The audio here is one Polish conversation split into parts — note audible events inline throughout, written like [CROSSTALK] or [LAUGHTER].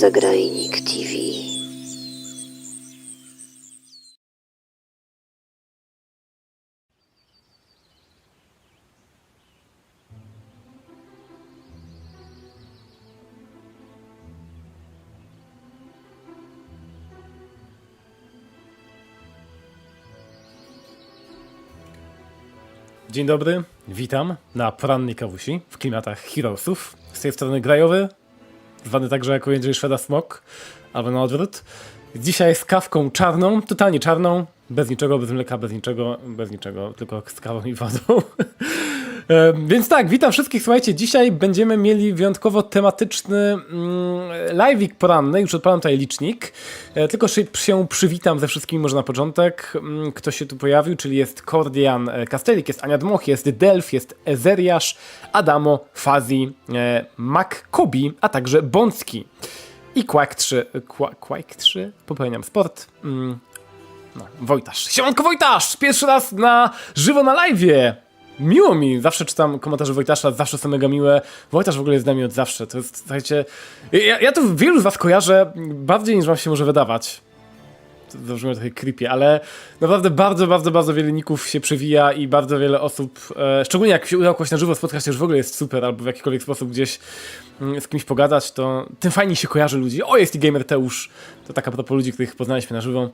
Zagrajnik TV. Dzień dobry, witam na porannej kawusi w klimatach Heroesów. Z tej strony Grajowy, zwany także jako Jędrzej Szweda Smok, albo na odwrót. Dzisiaj z kawką czarną, totalnie czarną, bez niczego, bez mleka, bez niczego, bez niczego, tylko z kawą i wodą. [LAUGHS] E, Więc tak, witam wszystkich. Słuchajcie, dzisiaj będziemy mieli wyjątkowo tematyczny mm, live'ik poranny. Już odpalam tutaj licznik. E, Tylko się, przywitam ze wszystkimi może na początek. Mm, Kto się tu pojawił, czyli jest Kordian e, Kastelik, jest Ania Dmoch, jest Delf, jest Ezeriasz, Adamo, Fazi, Mac Kobi, a także Bącki. I Quack 3, Qua- Quack 3, popełniam sport. Mm, no, Wojtasz. Siemanko Wojtasz! Pierwszy raz na żywo na live'ie! Miło mi, zawsze czytam komentarze Wojtasza, zawsze są mega miłe. Wojtasz w ogóle jest z nami od zawsze. To jest, słuchajcie, ja, ja tu wielu z was kojarzę bardziej niż wam się może wydawać. To zabrzmiało trochę creepy, ale naprawdę bardzo, bardzo, bardzo wiele ników się przewija i bardzo wiele osób, e, szczególnie jak się udało kogoś na żywo spotkać, to już w ogóle jest super, albo w jakikolwiek sposób gdzieś mm, z kimś pogadać, to tym fajniej się kojarzy ludzi. O, jest i gamer Teusz. To taka propos ludzi, których poznaliśmy na żywo.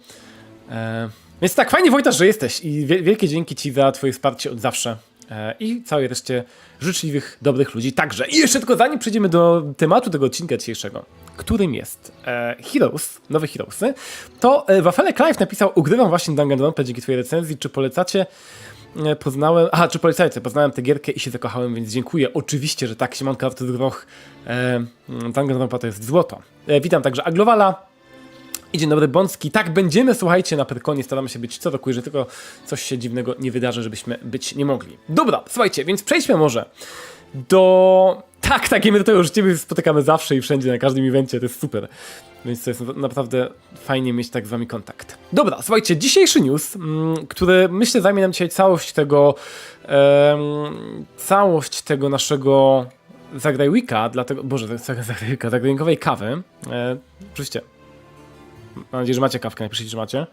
E, więc tak, fajnie Wojtasz, że jesteś i wie, wielkie dzięki Ci za Twoje wsparcie od zawsze. E, I całej reszcie życzliwych, dobrych ludzi także. I jeszcze tylko zanim przejdziemy do tematu tego odcinka dzisiejszego, którym jest e, Heroes, nowe Heroesy, to e, Wafelek Live napisał, ugrywam właśnie Danganronpa dzięki Twojej recenzji, czy polecacie? E, Poznałem, aha, czy polecajcie, poznałem tę gierkę i się zakochałem, więc dziękuję. Oczywiście, że tak, siemanko Artur Groch, e, Danganronpa to jest złoto. E, witam także Aglowala, i dzień dobry, Bącki. Tak, będziemy, słuchajcie, na Perkonie staramy się być co roku, że tylko coś się dziwnego nie wydarzy, żebyśmy być nie mogli. Dobra, słuchajcie, więc przejdźmy może do... Tak, tak, my to już ciebie spotykamy zawsze i wszędzie, na każdym evencie, to jest super. Więc to jest na- naprawdę fajnie mieć tak z wami kontakt. Dobra, słuchajcie, dzisiejszy news, mm, który myślę zajmie nam dzisiaj całość tego, całość tego naszego Zagraj Weeka, dlatego, boże, Zagraj Weeka, zagrajnikowej kawy. E, oczywiście, Mam nadzieję, że macie kawkę, napiszcie, że macie.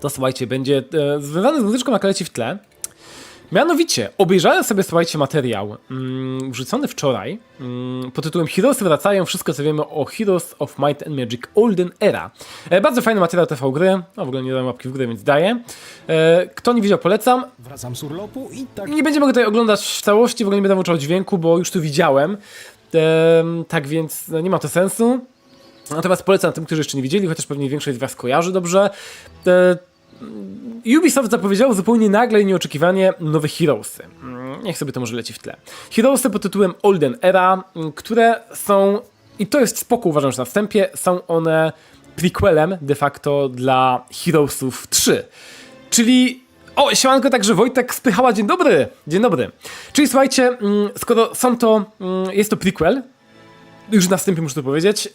To słuchajcie, będzie e, związane z muzyczką na kaleci w tle. Mianowicie, obejrzałem sobie, słuchajcie, materiał mm, wrzucony wczoraj mm, pod tytułem Heroes wracają, wszystko co wiemy o Heroes of Might and Magic Olden Era. E, bardzo fajny materiał TV gry, no w ogóle nie dałem łapki w górę, więc daję. E, kto nie widział, polecam. Wracam z urlopu i tak Nie będziemy go tutaj oglądać w całości, w ogóle nie będę włączał dźwięku, bo już tu widziałem. Em, tak więc no, nie ma to sensu. Natomiast polecam tym, którzy jeszcze nie widzieli, chociaż pewnie większość z Was kojarzy dobrze. E, Ubisoft zapowiedział zupełnie nagle i nieoczekiwanie nowe Heroesy. Mm, Niech sobie to może leci w tle. Heroesy pod tytułem Olden Era, mm, które są, i to jest spoko uważam, że na wstępie, są one prequelem de facto dla Heroesów 3. Czyli o, siemanko także Wojtek Spychała, dzień dobry, dzień dobry. Czyli słuchajcie, mm, skoro są to, jest to prequel, już na wstępie muszę to powiedzieć,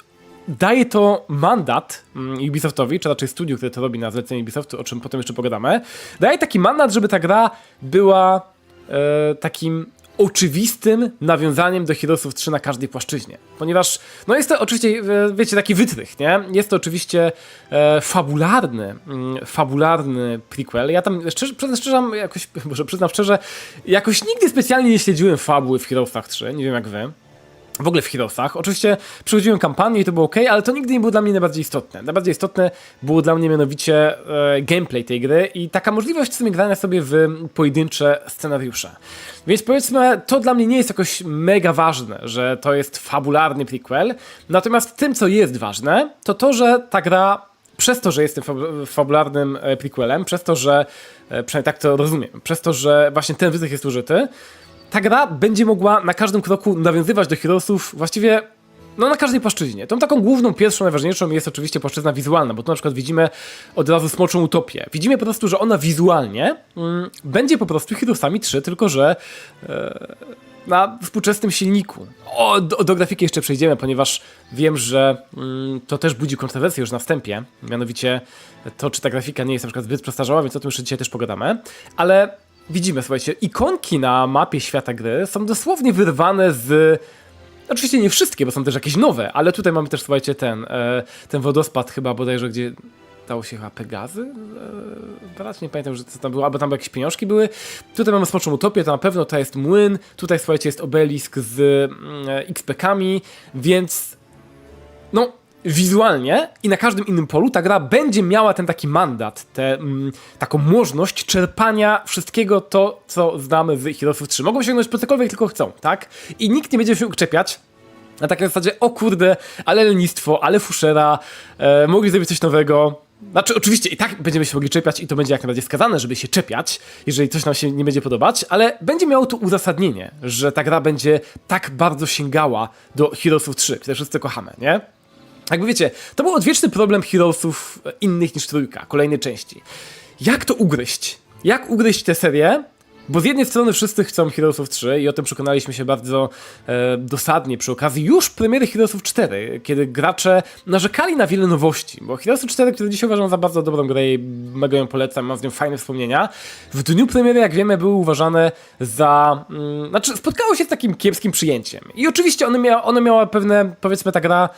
daje to mandat mm, Ubisoftowi, czy raczej studiu, które to robi na zlecenie Ubisoftu, o czym potem jeszcze pogadamy, daje taki mandat, żeby ta gra była e, takim oczywistym nawiązaniem do Heroesów 3 na każdej płaszczyźnie. Ponieważ, no jest to oczywiście, e, wiecie, taki wytrych, nie? Jest to oczywiście e, fabularny, mm, fabularny prequel. Ja tam, szczerze, przyznam szczerze, jakoś, [LAUGHS] może przyznam szczerze, jakoś nigdy specjalnie nie śledziłem fabuły w Heroesach 3, nie wiem jak wy w ogóle w Heroesach. Oczywiście przechodziłem kampanię i to było ok, ale to nigdy nie było dla mnie najbardziej istotne. Najbardziej istotne było dla mnie mianowicie e, gameplay tej gry i taka możliwość w sumie grania sobie w pojedyncze scenariusze. Więc powiedzmy, to dla mnie nie jest jakoś mega ważne, że to jest fabularny prequel. Natomiast tym, co jest ważne, to to, że ta gra przez to, że jestem fab- fabularnym e, prequelem, przez to, że, e, przynajmniej tak to rozumiem, przez to, że właśnie ten wytrych jest użyty, ta gra będzie mogła na każdym kroku nawiązywać do Heroesów właściwie no na każdej płaszczyźnie. Tą taką główną, pierwszą, najważniejszą jest oczywiście płaszczyzna wizualna, bo tu na przykład widzimy od razu Smoczą Utopię. Widzimy po prostu, że ona wizualnie mm, będzie po prostu Heroesami 3, tylko że e, na współczesnym silniku. O, do, do grafiki jeszcze przejdziemy, ponieważ wiem, że mm, to też budzi kontrowersję już na wstępie, mianowicie to, czy ta grafika nie jest na przykład zbyt przestarzała, więc o tym jeszcze dzisiaj też pogadamy, ale widzimy, słuchajcie, ikonki na mapie świata gry są dosłownie wyrwane z Oczywiście nie wszystkie, bo są też jakieś nowe, ale tutaj mamy też, słuchajcie, ten, e, ten wodospad chyba bodajże, gdzie dało się chyba Pegazy e, nie pamiętam, że co tam było, albo tam jakieś pieniążki były. Tutaj mamy Smoczą Utopię, to na pewno to jest młyn, tutaj, słuchajcie, jest obelisk z mm, e, XP-kami, więc no, wizualnie i na każdym innym polu ta gra będzie miała ten taki mandat, tę mm, taką możliwość czerpania wszystkiego to, co znamy z Heroesów 3. Mogą sięgnąć po cokolwiek tylko chcą, tak? I nikt nie będzie się ukczepiać na takiej zasadzie, o kurde, ale lenistwo, ale fuszera, e, mogli zrobić coś nowego. Znaczy, oczywiście i tak będziemy się mogli czepiać i to będzie jak najbardziej skazane, żeby się czepiać, jeżeli coś nam się nie będzie podobać, ale będzie miało to uzasadnienie, że ta gra będzie tak bardzo sięgała do Heroesów 3, które wszyscy kochamy, nie? Jakby wiecie, to był odwieczny problem Heroesów innych niż trójka, kolejnej części. Jak to ugryźć? Jak ugryźć tę serię? Bo z jednej strony wszyscy chcą Heroesów 3 i o tym przekonaliśmy się bardzo e, dosadnie przy okazji już premiery Heroesów 4, kiedy gracze narzekali na wiele nowości, bo Heroesy 4, które dzisiaj uważam za bardzo dobrą grę i mega ją polecam, mam z nią fajne wspomnienia, w dniu premiery, jak wiemy, były uważane za... Mm, znaczy, spotkało się z takim kiepskim przyjęciem. I oczywiście one, mia one miała pewne, powiedzmy ta gra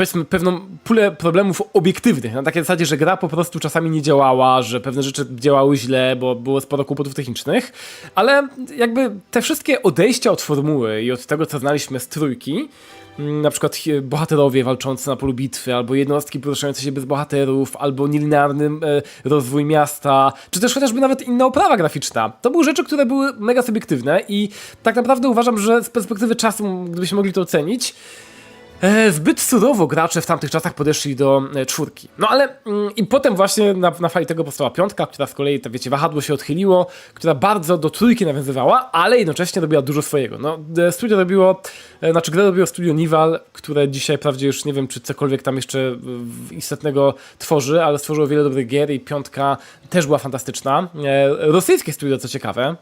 powiedzmy, pewną pulę problemów obiektywnych. Na takiej zasadzie, że gra po prostu czasami nie działała, że pewne rzeczy działały źle, bo było sporo kłopotów technicznych, ale jakby te wszystkie odejścia od formuły i od tego, co znaliśmy z trójki, mm, na przykład bohaterowie walczący na polu bitwy, albo jednostki poruszające się bez bohaterów, albo nielinearny e, rozwój miasta, czy też chociażby nawet inna oprawa graficzna. To były rzeczy, które były mega subiektywne i tak naprawdę uważam, że z perspektywy czasu, gdybyśmy mogli to ocenić, E, zbyt surowo gracze w tamtych czasach podeszli do e, czwórki. No ale mm, i potem właśnie na, na fali tego powstała piątka, która z kolei, to wiecie, wahadło się odchyliło, która bardzo do trójki nawiązywała, ale jednocześnie robiła dużo swojego. No, e, studio robiło, znaczy grę robiło studio Nival, które dzisiaj wprawdzie już nie wiem, czy cokolwiek tam jeszcze istotnego tworzy, ale stworzyło wiele dobrych gier i piątka też była fantastyczna. Rosyjskie studio, co ciekawe,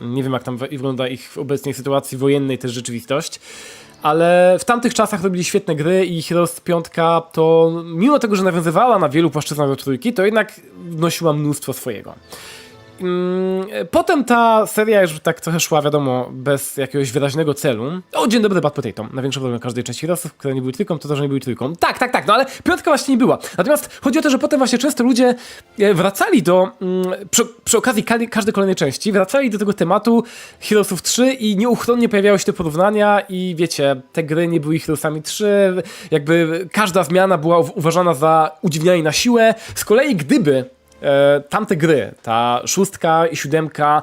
nie wiem, jak tam wygląda ich w obecnej sytuacji wojennej też rzeczywistość. Ale w tamtych czasach robili świetne gry i Heroes 5 to mimo tego, że nawiązywała na wielu płaszczyznach do trójki, to jednak wnosiła mnóstwo swojego. Mm, Potem ta seria już tak trochę szła, wiadomo, bez jakiegoś wyraźnego celu. O, dzień dobry, Bad Potato. Największy problem każdej części Heroesów, które nie były trójką, to to, że nie były trójką. Tak, tak, tak, no ale piątka właśnie nie była. Natomiast chodzi o to, że potem właśnie często ludzie e, wracali do, mm, przy, przy okazji ka- każdej kolejnej części, wracali do tego tematu Heroesów 3 i nieuchronnie pojawiały się te porównania i wiecie, te gry nie były Heroesami 3, jakby każda zmiana była uważana za udziwnianie na siłę. Z kolei gdyby e, tamte gry, ta szóstka i siódemka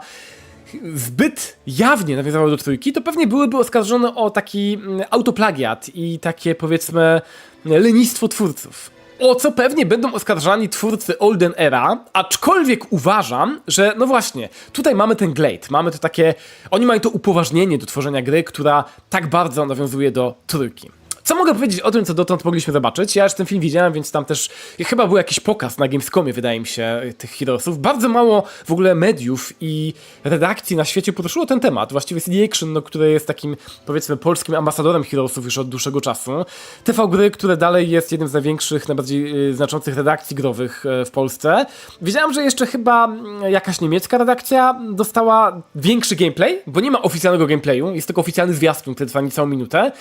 zbyt jawnie nawiązały do trójki, to pewnie byłyby oskarżone o taki mm, autoplagiat i takie powiedzmy lenistwo twórców. O co pewnie będą oskarżani twórcy Olden Era, aczkolwiek uważam, że no właśnie, tutaj mamy ten glade, mamy to takie, oni mają to upoważnienie do tworzenia gry, która tak bardzo nawiązuje do trójki. Co mogę powiedzieć o tym, co dotąd mogliśmy zobaczyć? Ja już ten film widziałem, więc tam też chyba był jakiś pokaz na Gamescomie, wydaje mi się, tych Heroesów. Bardzo mało w ogóle mediów i redakcji na świecie poruszyło ten temat. Właściwie CD Action, no, które jest takim, powiedzmy, polskim ambasadorem Heroesów już od dłuższego czasu. TV Gry, które dalej jest jednym z największych, najbardziej y, znaczących redakcji growych y, w Polsce. Wiedziałem, że jeszcze chyba mm, jakaś niemiecka redakcja dostała większy gameplay, bo nie ma oficjalnego gameplayu, jest tylko oficjalny zwiastun, który trwa niecałą minutę.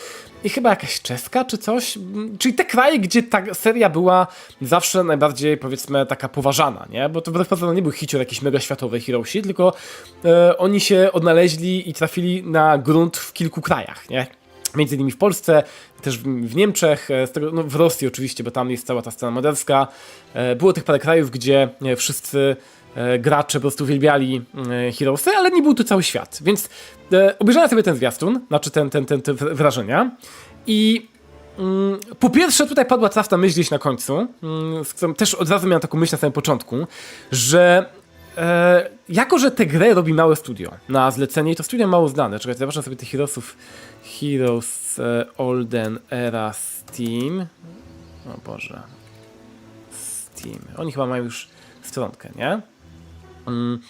I chyba jakaś czeska czy coś. Czyli te kraje, gdzie ta seria była zawsze najbardziej, powiedzmy, taka poważana, nie? Bo to wbrew pozorom nie był hicior jakiś mega światowy Heroesi, tylko e, oni się odnaleźli i trafili na grunt w kilku krajach, nie? Między innymi w Polsce, też w, Niemczech, e, tego, no w Rosji oczywiście, bo tam jest cała ta scena moderska. E, było tych parę krajów, gdzie e, wszyscy e, gracze po prostu uwielbiali e, Heroesy, ale nie był to cały świat. Więc e, obejrzałem sobie ten zwiastun, znaczy ten, ten, ten, te wrażenia i mm, po pierwsze tutaj padła trafna myśl gdzieś na końcu, mm, z którą też od razu miałem taką myśl na samym początku, że e, jako, że tę grę robi małe studio na zlecenie i to studio mało znane, czekajcie, zobaczę sobie tych Heroesów, Heroes e, Olden Era Steam, o Boże, Steam, oni chyba mają już stronkę, nie? Mm,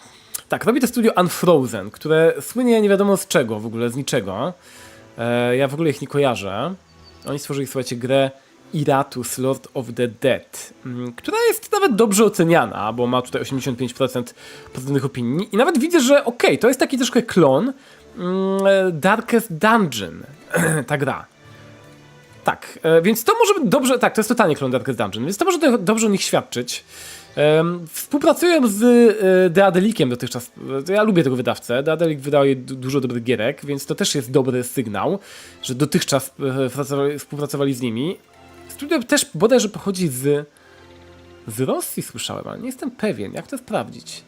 tak, robi to studio Unfrozen, które słynie nie wiadomo z czego w ogóle, z niczego. E, ja w ogóle ich nie kojarzę. Oni stworzyli, słuchajcie, grę Iratus, Lord of the Dead, mm, która jest nawet dobrze oceniana, bo ma tutaj 85% pozytywnych opinii. I nawet widzę, że okej, to jest taki troszkę klon mm, e, Darkest Dungeon, [CLEARS THROAT] ta gra. Tak, e, więc to może być dobrze, tak, to jest totalnie klon Darkest Dungeon, więc to może do, dobrze o nich świadczyć. Współpracuję z e, Deadelikiem dotychczas. E, Ja lubię tego wydawcę. Deadelik wydaje du- dużo dobrych gierek, więc to też jest dobry sygnał, że dotychczas e, pracowali- współpracowali z nimi. Studio też bodajże pochodzi z. z Rosji słyszałem, ale nie jestem pewien. Jak to sprawdzić?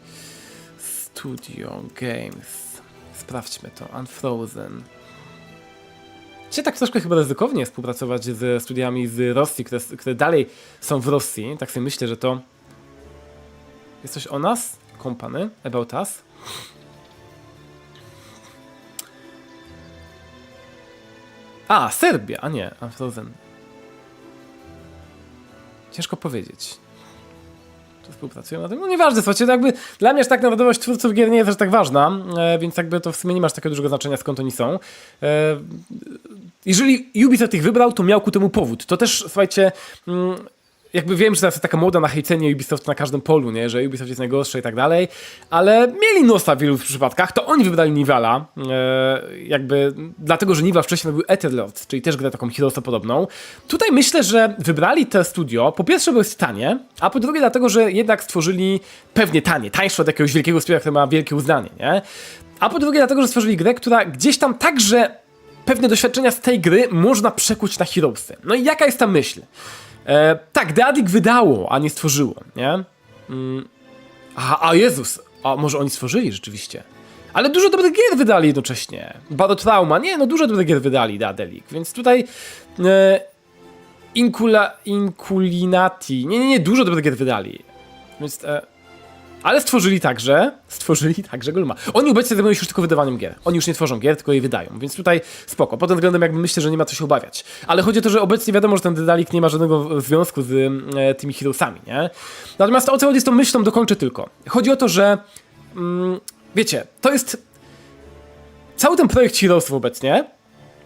Studio Games. Sprawdźmy to. Unfrozen. Dzisiaj tak troszkę chyba ryzykownie współpracować ze studiami z Rosji, które, które dalej są w Rosji. Tak sobie myślę, że to jest coś o nas? Company? About us? A, Serbia, a nie, Unfrozen. Ciężko powiedzieć. Czy współpracują na tym? No nieważne, słuchajcie, to jakby dla mnie aż tak narodowość twórców gier nie jest aż tak ważna, e, więc jakby to w sumie nie masz takiego dużego znaczenia skąd oni są. E, jeżeli Ubisoft ich wybrał, to miał ku temu powód. To też, słuchajcie, mm, jakby wiem, że teraz jest taka moda na hejcenie Ubisoft na każdym polu, nie? że Ubisoft jest najgorszy i tak dalej, ale mieli nosa w wielu przypadkach, to oni wybrali Nivala, e, jakby dlatego, że Nival wcześniej był Etherlord, czyli też grę taką Heroesa podobną. Tutaj myślę, że wybrali te studio, po pierwsze, bo jest tanie, a po drugie dlatego, że jednak stworzyli pewnie tanie, tańsze od jakiegoś wielkiego studia, które ma wielkie uznanie, nie? A po drugie dlatego, że stworzyli grę, która gdzieś tam także pewne doświadczenia z tej gry można przekuć na Heroesy. No i jaka jest ta myśl? E, tak, Deadik wydało, a nie stworzyło, nie? Mm. A, a Jezus, a może oni stworzyli rzeczywiście? Ale dużo dobrych gier wydali jednocześnie. Bado Trauma, nie, no dużo dobrych gier wydali Dadelik, więc tutaj e, Inculinati, nie, nie, nie, dużo dobrych gier wydali. Więc, e, ale stworzyli także, stworzyli także Goluma. Oni obecnie zajmują się już tylko wydawaniem gier. Oni już nie tworzą gier, tylko je wydają, więc tutaj spoko. Pod tym względem jakby myślę, że nie ma co się obawiać. Ale chodzi o to, że obecnie wiadomo, że ten Dedalik nie ma żadnego związku z e, tymi Heroesami, nie? Natomiast o co chodzi z tą myślą, dokończę tylko. Chodzi o to, że mm, wiecie, to jest cały ten projekt Heroesów obecnie,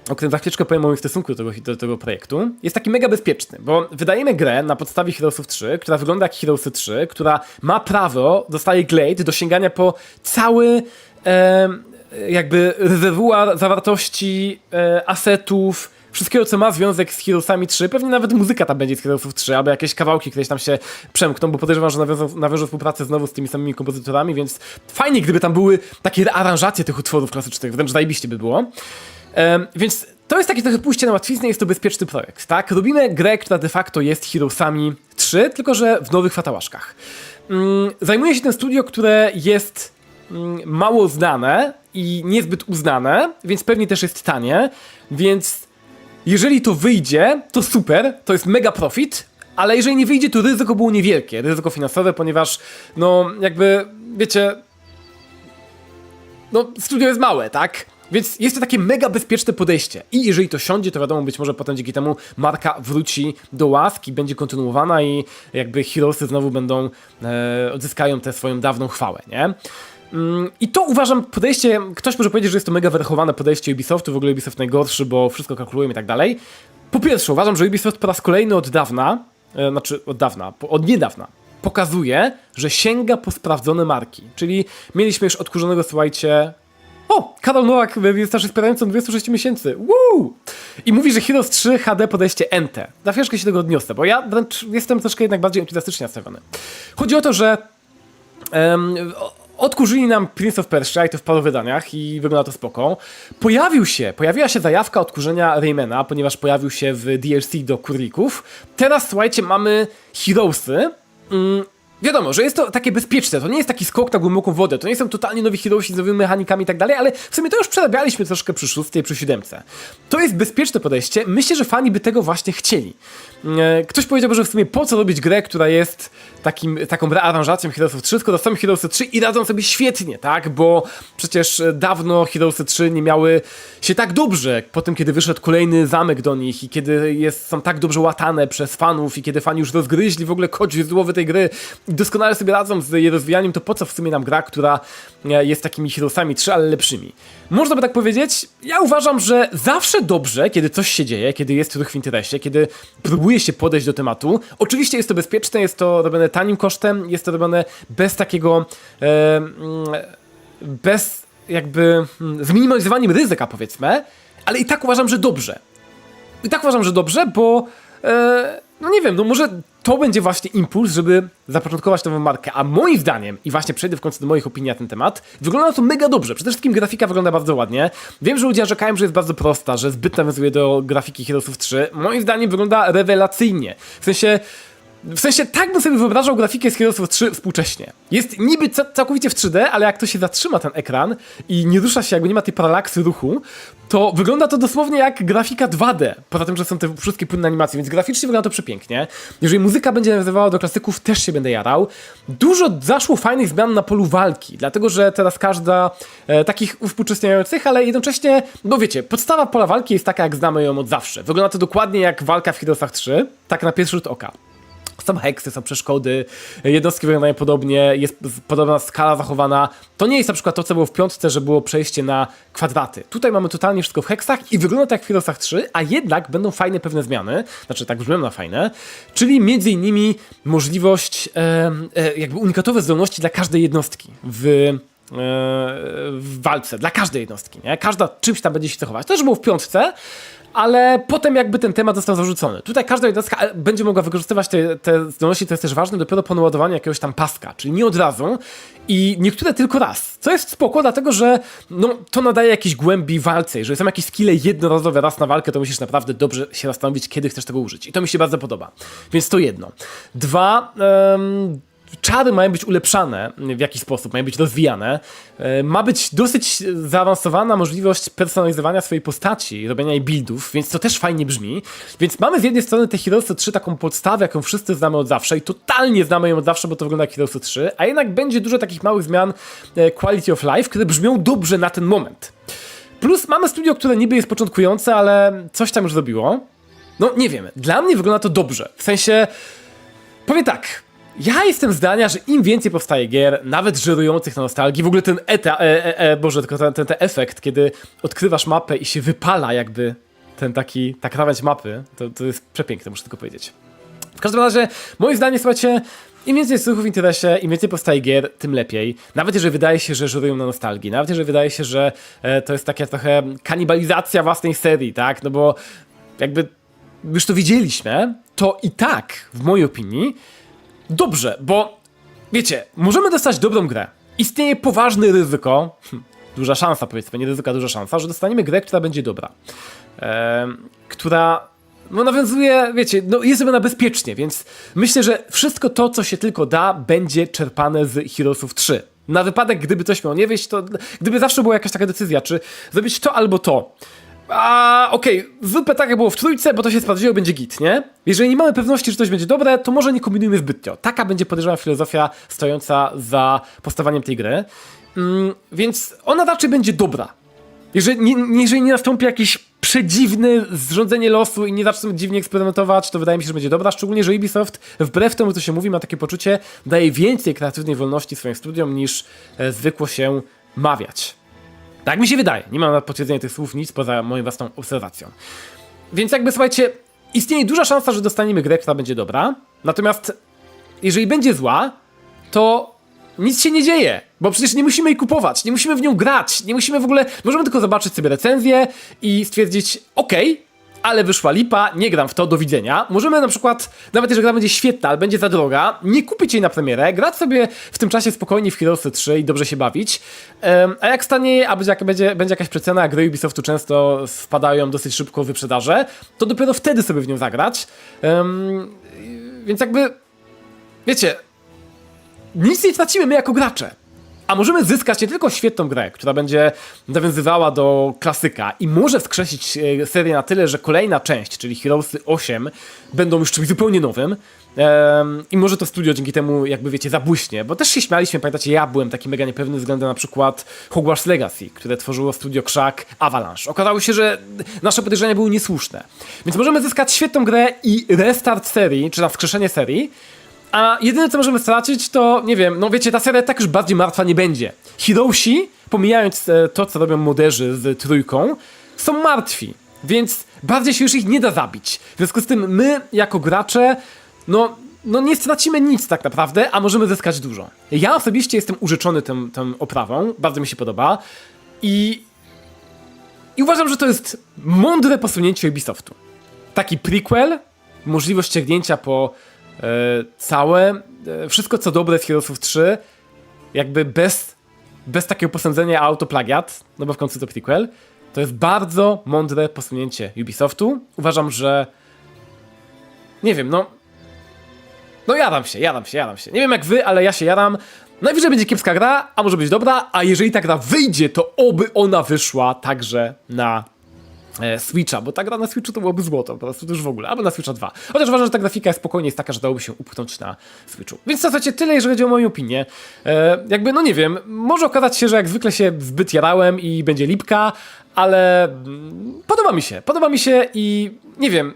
o którym za chwileczkę powiem o moim stosunku do tego, do tego projektu, jest taki mega bezpieczny, bo wydajemy grę na podstawie Heroesów 3, która wygląda jak Heroesy 3, która ma prawo, dostaje Glade do sięgania po cały e, jakby rezerwuar zawartości e, asetów, wszystkiego, co ma związek z Heroesami 3. Pewnie nawet muzyka tam będzie z Heroesów 3, albo jakieś kawałki, które tam się przemkną, bo podejrzewam, że nawiążą, nawiążą współpracę znowu z tymi samymi kompozytorami, więc fajnie, gdyby tam były takie aranżacje tych utworów klasycznych, wręcz zajebiście by było. Więc to jest takie trochę pójście na łatwiznę, jest to bezpieczny projekt, tak? Robimy grę, która de facto jest Heroesami 3, tylko że w nowych fatałaszkach. Mm, zajmuje się ten studio, które jest mm, mało znane i niezbyt uznane, więc pewnie też jest tanie, więc jeżeli to wyjdzie, to super, to jest mega profit, ale jeżeli nie wyjdzie, to ryzyko było niewielkie, ryzyko finansowe, ponieważ no jakby, wiecie, no studio jest małe, tak? Więc jest to takie mega bezpieczne podejście. I jeżeli to siądzie, to wiadomo, być może potem dzięki temu marka wróci do łaski, będzie kontynuowana i jakby Heroesy znowu będą, e, odzyskają tę swoją dawną chwałę, nie? Mm, I to uważam podejście, ktoś może powiedzieć, że jest to mega wyrachowane podejście Ubisoftu, w ogóle Ubisoft najgorszy, bo wszystko kalkulują i tak dalej. Po pierwsze, uważam, że Ubisoft po raz kolejny od dawna, e, znaczy od dawna, od niedawna, pokazuje, że sięga po sprawdzone marki. Czyli mieliśmy już odkurzonego, słuchajcie, o, Karol Nowak jest naszym wspierającym 26 miesięcy. Woo! I mówi, że Heroes 3 HD podejście NT. Na chwileczkę się tego odniosę, bo ja wręcz jestem troszkę jednak bardziej optymistycznie nastawiony. Chodzi o to, że o- odkurzyli nam Prince of Persia i to w paru wydaniach i wygląda to spoko. Pojawił się, pojawiła się zajawka odkurzenia Raymana, ponieważ pojawił się w DLC do kurlików. Teraz, słuchajcie, mamy Heroesy. Mm, Wiadomo, że jest to takie bezpieczne, to nie jest taki skok na głęboką wodę, to nie są totalnie nowi heroesi z nowymi mechanikami i tak dalej, ale w sumie to już przerabialiśmy troszkę przy szóstej, przy siódemce. To jest bezpieczne podejście, myślę, że fani by tego właśnie chcieli. E, Ktoś powiedziałby, że w sumie po co robić grę, która jest takim, taką rearanżacją Heroesów 3, skoro są Heroesy 3 i radzą sobie świetnie, tak? Bo przecież e, dawno Heroesy 3 nie miały się tak dobrze, po tym kiedy wyszedł kolejny zamek do nich i kiedy jest, są tak dobrze łatane przez fanów i kiedy fani już rozgryźli w ogóle kod źródłowy tej gry doskonale sobie radzą z jej rozwijaniem, to po co w sumie nam gra, która e, jest takimi Heroesami 3, ale lepszymi? Można by tak powiedzieć, ja uważam, że zawsze dobrze, kiedy coś się dzieje, kiedy jest ruch w interesie, kiedy próbuje się podejść do tematu. Oczywiście jest to bezpieczne, jest to robione tanim kosztem, jest to robione bez takiego, e, mm, bez jakby mm, zminimalizowaniem ryzyka powiedzmy, ale i tak uważam, że dobrze. I tak uważam, że dobrze, bo e, no nie wiem, no może to będzie właśnie impuls, żeby zapoczątkować nową markę. A moim zdaniem, i właśnie przejdę w końcu do moich opinii na ten temat, wygląda to mega dobrze. Przede wszystkim grafika wygląda bardzo ładnie. Wiem, że ludzie narzekają, że jest bardzo prosta, że zbyt nawiązuje do grafiki Heroesów 3. Moim zdaniem wygląda rewelacyjnie. W sensie. W sensie tak bym sobie wyobrażał grafikę z Heroesów 3 współcześnie. Jest niby ca- całkowicie w 3D, ale jak to się zatrzyma ten ekran i nie rusza się, jakby nie ma tej paralaksy ruchu, to wygląda to dosłownie jak grafika 2D. Poza tym, że są te wszystkie płynne animacje, więc graficznie wygląda to przepięknie. Jeżeli muzyka będzie nawiązywała do klasyków, też się będę jarał. Dużo zaszło fajnych zmian na polu walki, dlatego że teraz każda e, takich uwspółcześniających, ale jednocześnie, no wiecie, podstawa pola walki jest taka, jak znamy ją od zawsze. Wygląda to dokładnie jak walka w Heroesach 3, tak na pierwszy rzut oka. Są heksy, są przeszkody, jednostki wyglądają podobnie, jest podobna skala zachowana. To nie jest na przykład to, co było w piątce, że było przejście na kwadraty. Tutaj mamy totalnie wszystko w heksach i wygląda to jak w Heroesach 3, a jednak będą fajne pewne zmiany, znaczy tak brzmią na fajne, czyli między innymi możliwość e, e, jakby unikatowe zdolności dla każdej jednostki w e, w walce, dla każdej jednostki, nie? Każda czymś tam będzie się cechować. To też było w piątce, ale potem jakby ten temat został zarzucony. Tutaj każda jednostka e, będzie mogła wykorzystywać te, te zdolności, to jest też ważne, dopiero po naładowaniu jakiegoś tam paska, czyli nie od razu i niektóre tylko raz, co jest spoko, dlatego że no, to nadaje jakiejś głębi walce. Jeżeli są jakieś skille jednorazowe raz na walkę, to musisz naprawdę dobrze się zastanowić, kiedy chcesz tego użyć. I to mi się bardzo podoba. Więc to jedno. Dwa, em, czary mają być ulepszane w jakiś sposób, mają być rozwijane. E, Ma być dosyć zaawansowana możliwość personalizowania swojej postaci, robienia jej buildów, więc to też fajnie brzmi. Więc mamy z jednej strony te Heroesy 3 taką podstawę, jaką wszyscy znamy od zawsze i totalnie znamy ją od zawsze, bo to wygląda jak Heroesy 3, a jednak będzie dużo takich małych zmian e, quality of life, które brzmią dobrze na ten moment. Plus mamy studio, które niby jest początkujące, ale coś tam już zrobiło. No nie wiem, dla mnie wygląda to dobrze. W sensie, powiem tak, ja jestem zdania, że im więcej powstaje gier, nawet żerujących na nostalgii, w ogóle ten eta, e, e, e, boże, tylko ten, ten, ten efekt, kiedy odkrywasz mapę i się wypala jakby ten taki, ta krawędź mapy, to, to jest przepiękne, muszę tylko powiedzieć. W każdym razie, moim zdaniem, słuchajcie, im więcej słuchów w interesie, im więcej powstaje gier, tym lepiej. Nawet jeżeli wydaje się, że żerują na nostalgii, nawet jeżeli wydaje się, że e, to jest taka trochę kanibalizacja własnej serii, tak? No bo jakby już to widzieliśmy, to i tak, w mojej opinii, dobrze, bo wiecie, możemy dostać dobrą grę. Istnieje poważne ryzyko, hm, duża szansa powiedzmy, nie ryzyko, a duża szansa, że dostaniemy grę, która będzie dobra. Em, która no nawiązuje, wiecie, no jest robiona bezpiecznie, więc myślę, że wszystko to, co się tylko da, będzie czerpane z Heroesów 3. Na wypadek, gdyby coś miało nie wyjść, to gdyby zawsze była jakaś taka decyzja, czy zrobić to albo to. A okej, zróbmy tak, jak było w trójce, bo to się sprawdziło, będzie git, nie? Jeżeli nie mamy pewności, że coś będzie dobre, to może nie kombinujmy zbytnio. Taka będzie podejrzewam filozofia stojąca za postawaniem tej gry. Mm, więc ona raczej będzie dobra. Jeżeli nie, jeżeli nie nastąpi jakieś przedziwne zrządzenie losu i nie zaczną dziwnie eksperymentować, to wydaje mi się, że będzie dobra. Szczególnie, że Ubisoft, wbrew temu, co się mówi, ma takie poczucie, daje więcej kreatywnej wolności swoim studiom niż e, zwykło się mawiać. Tak mi się wydaje. Nie mam na potwierdzenie tych słów nic poza moją własną obserwacją. Więc jakby słuchajcie, istnieje duża szansa, że dostaniemy grę, która będzie dobra. Natomiast jeżeli będzie zła, to nic się nie dzieje, bo przecież nie musimy jej kupować, nie musimy w nią grać, nie musimy w ogóle, możemy tylko zobaczyć sobie recenzję i stwierdzić, okej, ale wyszła lipa, nie gram w to, do widzenia. Możemy na przykład, nawet jeżeli gra będzie świetna, ale będzie za droga, nie kupić jej na premierę, grać sobie w tym czasie spokojnie w Heroesy 3 i dobrze się bawić. Em, a jak stanie, a będzie, jak będzie, będzie jakaś przecena, gry Ubisoftu często wpadają dosyć szybko w wyprzedaże, to dopiero wtedy sobie w nią zagrać. Em, więc jakby, wiecie, nic nie tracimy my jako gracze. A możemy zyskać nie tylko świetną grę, która będzie nawiązywała do klasyka i może wskrzesić e, serię na tyle, że kolejna część, czyli Heroesy 8, będą już czymś zupełnie nowym. I może to studio dzięki temu, jakby wiecie, zabłyśnie, bo też się śmialiśmy, pamiętacie, ja byłem taki mega niepewny względem na przykład Hogwarts Legacy, które tworzyło studio Krzak Avalanche. Okazało się, że nasze podejrzenia były niesłuszne. Więc możemy zyskać świetną grę i restart serii, czy na wskrzeszenie serii, A jedyne co możemy stracić to, nie wiem, no wiecie, ta seria tak już bardziej martwa nie będzie. Hiroshi, pomijając e, to, co robią moderzy z trójką, są martwi, więc bardziej się już ich nie da zabić. W związku z tym my, jako gracze, no, no nie stracimy nic tak naprawdę, a możemy zyskać dużo. Ja osobiście jestem użyczony tym, tą oprawą, bardzo mi się podoba i, i uważam, że to jest mądre posunięcie Ubisoftu. Taki prequel, możliwość sięgnięcia po całe, e, wszystko co dobre z Heroesów 3, jakby bez, bez takiego posądzenia autoplagiat, no bo w końcu to prequel, to jest bardzo mądre posunięcie Ubisoftu. Uważam, że nie wiem, no no jadam się, jadam się, jadam się. Nie wiem jak wy, ale ja się jadam. Najwyżej będzie kiepska gra, a może być dobra, a jeżeli ta gra wyjdzie, to oby ona wyszła także na e, Switcha, bo ta gra na Switchu to byłoby złoto, po prostu już w ogóle, albo na Switcha 2. Chociaż uważam, że ta grafika spokojnie jest taka, że dałoby się upchnąć na Switchu. Więc to słuchajcie, tyle jeżeli chodzi o moją opinię. E, jakby, no nie wiem, może okazać się, że jak zwykle się zbyt jarałem i będzie lipka, ale mm, podoba mi się, podoba mi się i nie wiem,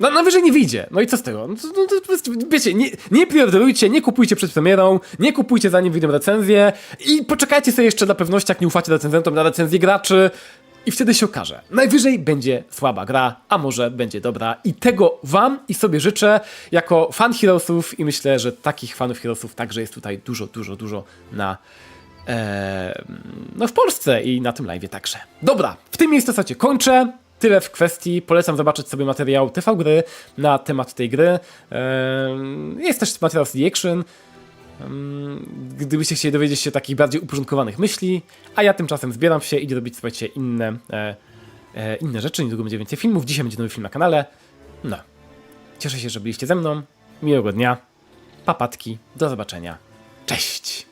no, najwyżej nie wyjdzie. No i co z tego? No, to, wiecie, nie, nie nie kupujcie przed premierą, nie kupujcie zanim wyjdą recenzje i poczekajcie sobie jeszcze dla pewności, jak nie ufacie recenzentom na recenzję graczy i wtedy się okaże. Najwyżej będzie słaba gra, a może będzie dobra i tego wam i sobie życzę jako fan Heroesów i myślę, że takich fanów Heroesów także jest tutaj dużo, dużo, dużo na no w Polsce i na tym live także. Dobra, w tym miejscu słuchajcie, kończę. Tyle w kwestii. Polecam zobaczyć sobie materiał TV gry na temat tej gry. Jest też materiał z The Action. Gdybyście chcieli dowiedzieć się takich bardziej uporządkowanych myśli, a ja tymczasem zbieram się i robić słuchajcie inne, e, e, inne rzeczy. Niedługo będzie więcej filmów. Dzisiaj będzie nowy film na kanale. No. Cieszę się, że byliście ze mną. Miłego dnia. Papatki. Do zobaczenia. Cześć.